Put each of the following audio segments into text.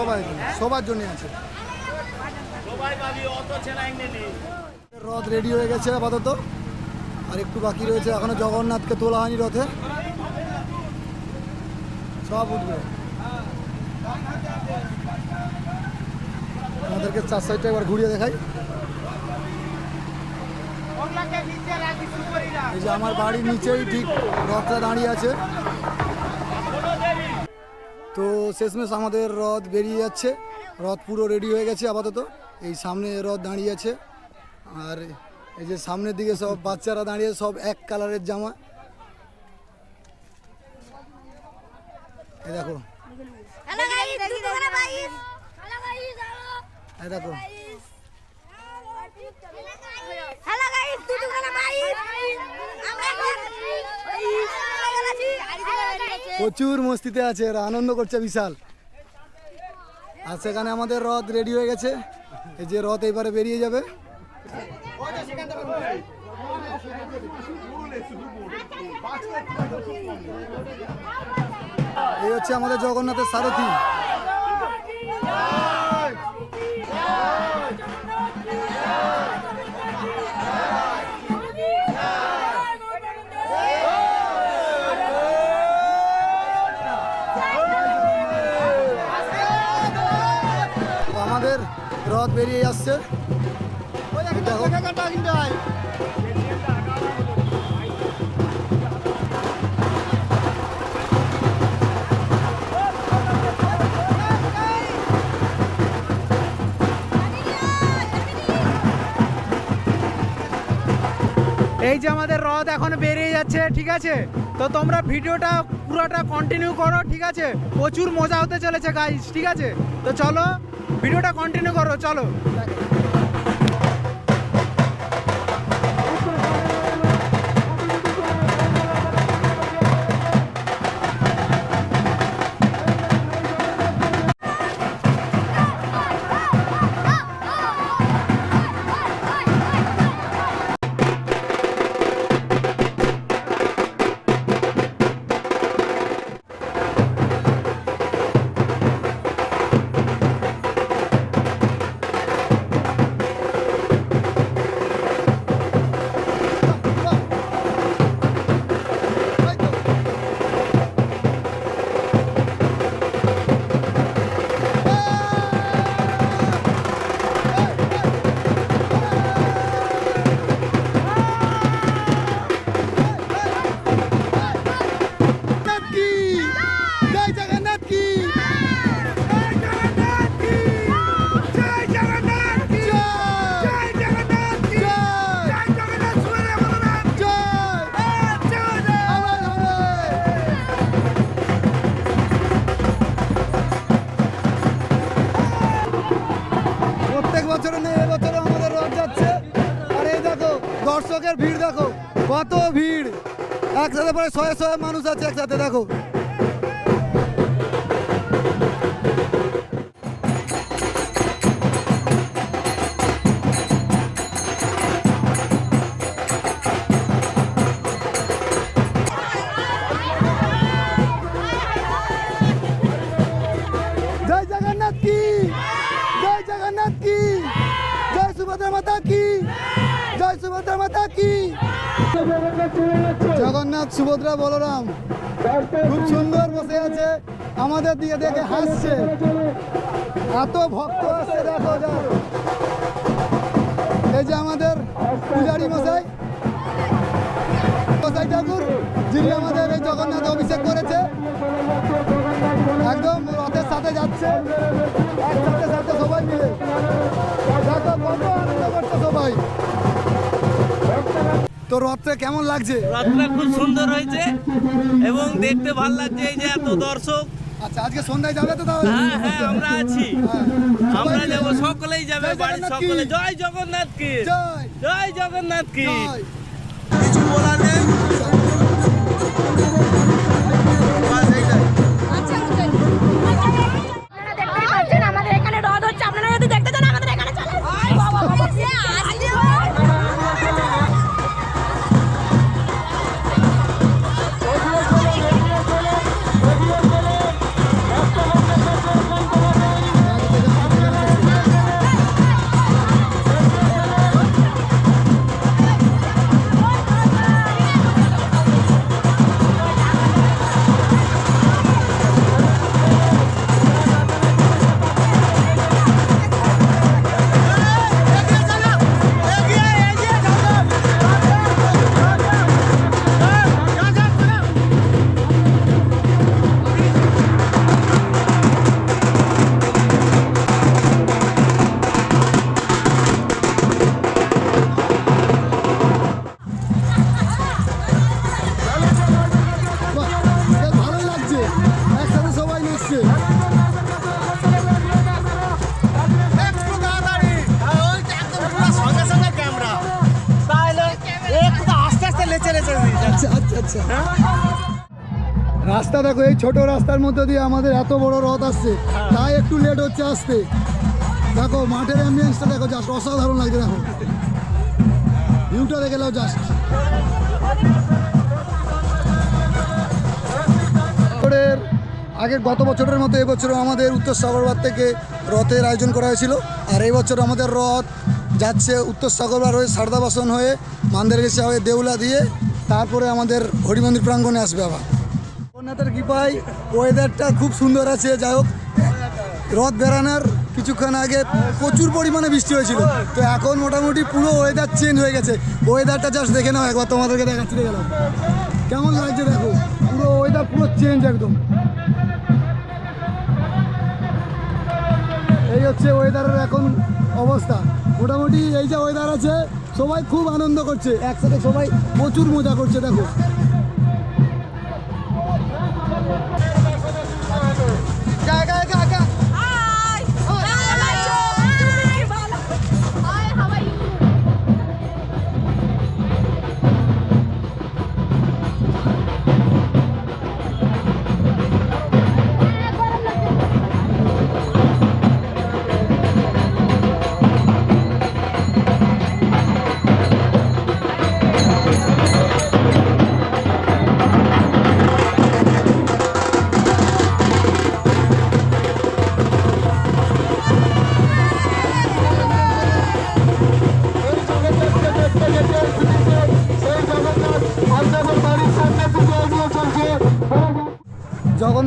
সবাই সবার জন্য আছে। রথ রেডি হয়ে গেছে আপাতত। আর একটু বাকি রয়েছে এখনও জগন্নাথকে তোলা হয়নি রথে। সব উঠবে। আমাদেরকে চার সাইডটা একবার ঘুরিয়ে দেখাই। এই যে আমার বাড়ির নিচেই ঠিক রথটা দাঁড়িয়ে আছে। তো শেষমেশ আমাদের রথ বেরিয়ে যাচ্ছে। রথ পুরো রেডি হয়ে গেছে আপাতত। এই সামনে রথ দাঁড়িয়ে আছে। আর এই যে সামনের দিকে সব বাচ্চারা দাঁড়িয়ে সব এক কালারের জামা। এই দেখো। এই দেখো। প্রচুর মস্তিতে আছে, এরা আনন্দ করছে বিশাল। আর সেখানে আমাদের রথ রেডি হয়ে গেছে। এই যে রথ এবারে বেরিয়ে যাবে। এই হচ্ছে আমাদের জগন্নাথের সারথি। রথ বেরিয়ে যাচ্ছে। এই যে আমাদের রথ এখন বেরিয়ে যাচ্ছে ঠিক আছে? তো তোমরা ভিডিওটা পুরোটা কন্টিনিউ করো ঠিক আছে? প্রচুর মজা হতে চলেছে গাইস ঠিক আছে? তো চলো ভিডিওটা কন্টিনিউ করো চলো। একসাথে প্রায় শয়ে শয়ে মানুষ আছে একসাথে দেখো। জয় সুভদ্রা জয় সুভদ্রা জগন্নাথ, সুভদ্রা, বলরাম। খুব সুন্দর বসে আছে। আমাদের দিকে দেখে হাসছে। এত ভক্ত আসছে, দেখো এই যে আমাদের পূজারি মশাই। মশাই ঠাকুর, যিনি আমাদের এই জগন্নাথ অভিষেক করেছে, একদম রথের সাথে যাচ্ছে। একসাথে সাথে সবাই তো রথটা কেমন লাগছে? রথটা খুব সুন্দর হয়েছে এবং দেখতে ভালো লাগছে এই যে এত দর্শক। আচ্ছা আজকে সন্ধ্যায় যাবে তো তাহলে? হ্যাঁ হ্যাঁ আমরা আছি। হ্যাঁ। আমরা যাব সকলেই যাবে বাড়ির সকলে। জয় জগন্নাথ কি? জয়। জয় জগন্নাথ কি? কিছু বলার নেই? আচ্ছা রাস্তা দেখো, এই ছোট রাস্তার মধ্যে দিয়ে আমাদের এত বড় রথ আসছে, তাই একটু লেট হচ্ছে আসতে। দেখো, মাঠের অ্যাম্বিয়েন্সটা দেখো জাস্ট অসাধারণ লাগছে, দেখো। ভিউটা দেখে নাও জাস্ট বছরের আগে গত বছরের মতো এবছরও আমাদের উত্তর সাগরবার থেকে রথের আয়োজন করা হয়েছিল, আর এই বছর আমাদের রথ যাচ্ছে উত্তর সাগরবার হয়ে সারদাবাসন হয়ে, মান্দারগেসা হয়ে, দেউলা দিয়ে তারপরে আমাদের হরিমন্দির প্রাঙ্গণে আসবে আবার। জগন্নাথের কৃপায় ওয়েদারটা খুব সুন্দর আছে, যাই হোক। রথ বেড়ানোর কিছুক্ষণ আগে প্রচুর পরিমাণে বৃষ্টি হয়েছিল। তো এখন মোটামুটি পুরো ওয়েদার চেঞ্জ হয়ে গেছে। ওয়েদারটা জাস্ট দেখে নাও, একবার তোমাদেরকে দেখাচ্ছি, দেখে নাও। কেমন লাগছে দেখো? পুরো ওয়েদার পুরো চেঞ্জ একদম। এই হচ্ছে ওয়েদারের এখন অবস্থা। মোটামুটি এই যে ওয়েদার আছে সবাই খুব আনন্দ করছে। একসাথে সবাই প্রচুর মজা করছে দেখো।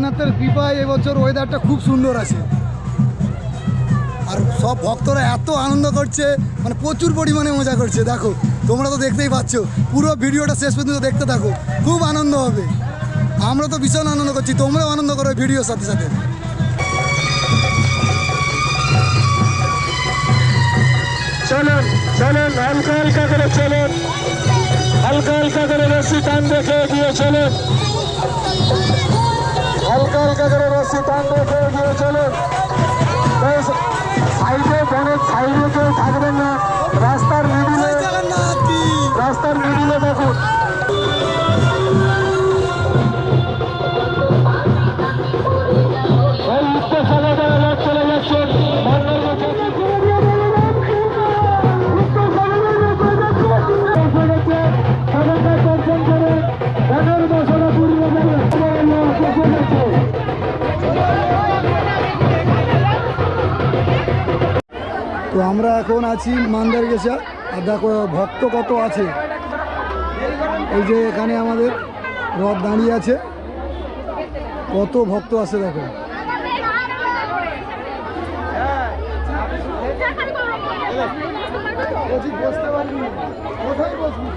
জগন্নাথের কৃপায় এবছর ওয়েদারটা খুব সুন্দর আছে। আর সব ভক্তরা এত আনন্দ করছে মানে প্রচুর পরিমাণে মজা করছে। দেখো, তোমরা তো দেখতেই পাচ্ছ, পুরো ভিডিওটা শেষ পর্যন্ত দেখতে থাকো, খুব আনন্দ হবে। আমরা তো ভীষণ আনন্দ করছি, তোমরাও আনন্দ করো ভিডিওর সাথে সাথে। চলুন চলুন, হালকা হালকা করে চলুন। হালকা হালকা করে রশি টান দেখে চলুন। হালকা হালকা করে রশি টান দেখে দিয়ে চলুন সাইডে বনের সাইডে কেউ থাকবেন না। রাস্তার মিডিলে রাস্তার মিডিলে দেখুন। তো আমরা এখন আছি মান্দার গেছা আর দেখো, ভক্ত কত আছে। এই যে এখানে আমাদের রথ দাঁড়িয়ে আছে। কত ভক্ত আছে দেখো। বসতে পারবি কোথায় বসবি?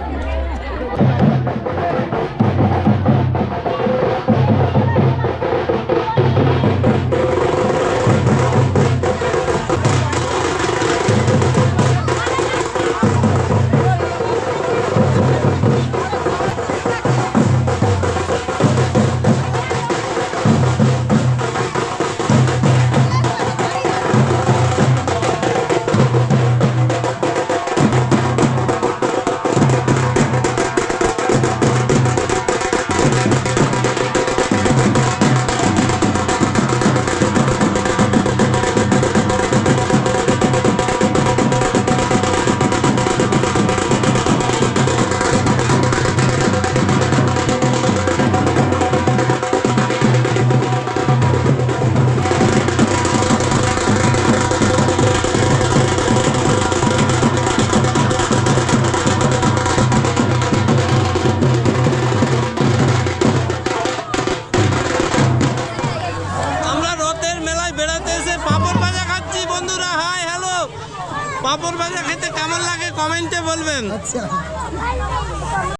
বলবেন আচ্ছা।